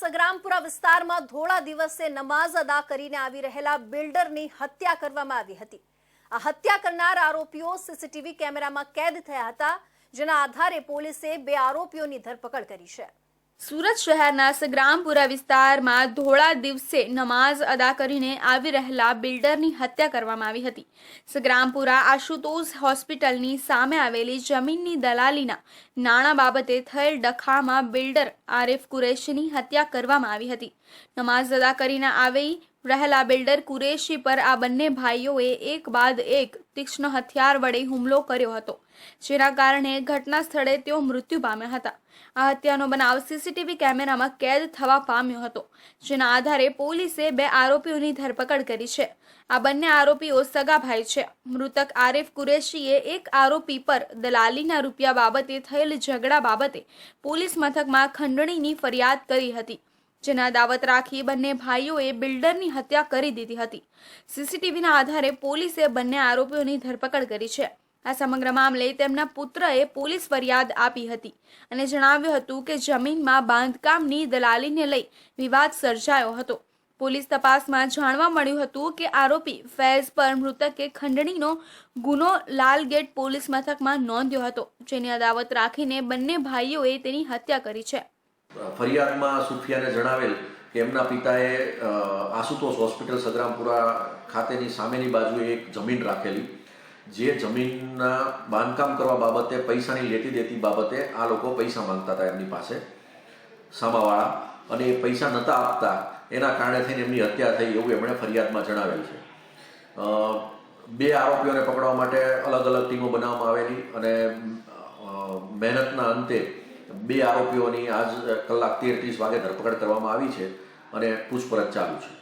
સગ્રામપુરા વિસ્તારમાં ધોળા દિવસે નમાઝ અદા કરીને આવી રહેલા બિલ્ડરની હત્યા કરવામાં આવી હતી. આ હત્યા કરનાર આરોપીઓ સીસીટીવી કેમેરામાં કેદ થયા હતા, જેના આધારે પોલીસે બે આરોપીઓની ધરપકડ કરી છે. સુરત શહેરના સગ્રામપુરા વિસ્તારમાં ધોળા દિવસે નમાઝ અદા કરીને આવી રહેલા બિલ્ડરની હત્યા કરવામાં આવી હતી. સગ્રામપુરા આશુતોષ હોસ્પિટલની સામે આવેલી જમીનની દલાલીના નાણાં બાબતે થયેલ ડખામાં બિલ્ડર આરેફ કુરેશીની હત્યા કરવામાં આવી હતી. નમાઝ અદા કરીને આવી રહેલા બિલ્ડર કુરેશી પર આ બંને ભાઈઓએ એક બાદ એક તીક્ષ્ણ હથિયાર વડે હુમલો કર્યો હતો, જેના કારણે ઘટના સ્થળે તેઓ મૃત્યુ પામ્યા હતા. આ હત્યાનો બનાવ સીસીટીવી કેમેરામાં કેદ થવા પામ્યો હતો, જેના આધારે પોલીસે બે આરોપીઓની ધરપકડ કરી છે. આ બંને આરોપીઓ સગા ભાઈ છે. મૃતક આરિફ કુરેશીએ એક આરોપી પર દલાલીના રૂપિયા બાબતે થયેલ ઝઘડા બાબતે પોલીસ મથકમાં ખંડણીની ફરિયાદ કરી હતી. જેના દાવત રાખી બંને ભાઈઓએ બિલ્ડરની હત્યા કરી દીધી હતી. સીસીટીવીના આધારે પોલીસે બંને આરોપીઓની ધરપકડ કરી છે. આ સમગ્ર મામલે તેમના પુત્રએ પોલીસ ફરિયાદ આપી હતી અને જણાવ્યું હતું કે જમીનમાં બાંધકામની દલાલીને લઈ વિવાદ સર્જાયો હતો. પોલીસ તપાસમાં જાણવા મળ્યું હતું કે આરોપી ફૈઝ પર મૃતકે ખંડણીનો ગુનો લાલગેટ પોલીસ મથકમાં નોંધ્યો હતો, જેની અદાવત રાખીને બંને ભાઈઓએ તેની હત્યા કરી છે. ફરિયાદમાં સુફિયાને જણાવેલ કે એમના પિતાએ આશુતોષ હોસ્પિટલ સગ્રામપુરા ખાતેની સામેની બાજુએ એક જમીન રાખેલી. જે જમીનના બાંધકામ કરવા બાબતે પૈસાની લેતી દેતી બાબતે આ લોકો પૈસા માંગતા હતા એમની પાસે, સામાવાળા. અને એ પૈસા નહોતા આપતા, એના કારણે થઈને એમની હત્યા થઈ એવું એમણે ફરિયાદમાં જણાવેલ છે. બે આરોપીઓને પકડવા માટે અલગ અલગ ટીમો બનાવવામાં આવેલી અને મહેનતના અંતે બે આરોપીઓની આજ કલાક તેર ત્રીસ વાગે ધરપકડ કરવામાં આવી છે અને પૂછપરછ ચાલુ છે.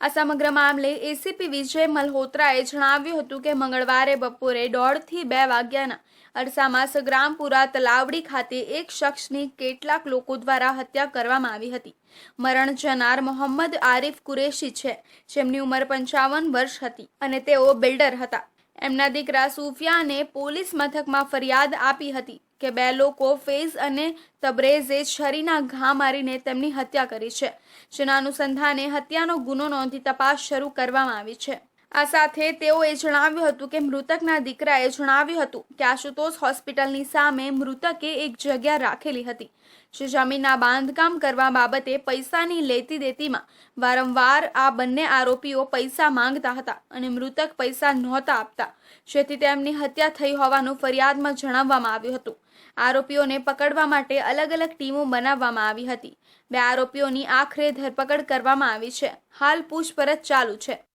આ સમગ્ર મામલે એસીપી વિજય મલ્હોત્રાએ જણાવ્યું હતું કે મંગળવારે બપોરે દોઢથી બે વાગ્યાના અરસામાં સગ્રામપુરા તલાવડી ખાતે એક શખ્સની કેટલાક લોકો દ્વારા હત્યા કરવામાં આવી હતી. મરણ જનાર મોહમ્મદ આરિફ કુરેશી છે, જેમની ઉંમર પંચાવન વર્ષ હતી અને તેઓ બિલ્ડર હતા. એમના દીકરા સુફિયાને પોલીસ મથકમાં ફરિયાદ આપી હતી કે બે લોકો ફેઝ અને તબરેઝે છરીના ઘા મારીને તેમની હત્યા કરી છે. જેના અનુસંધાને હત્યાનો ગુનો નોંધી તપાસ શરૂ કરવામાં આવી છે. આ સાથે તેઓએ જણાવ્યું હતું કે મૃતકના દીકરાએ જણાવ્યું હતું કે આશુતોષ હોસ્પિટલની સામે મૃતકે એક જગ્યા રાખેલી હતી, જે જમીનના બાંધકામ કરવા બાબતે પૈસાની લેતી દેતીમાં વારંવાર આ બંને આરોપીઓ પૈસા માંગતા હતા અને મૃતક પૈસા નહોતા આપતા, જેથી તેમની હત્યા થઈ હોવાનું ફરિયાદમાં જણાવવામાં આવ્યું હતું. આરોપીઓને પકડવા માટે અલગ અલગ ટીમો બનાવવામાં આવી હતી. બે આરોપીઓની આખરે ધરપકડ કરવામાં આવી છે. હાલ પૂછપરછ ચાલુ છે.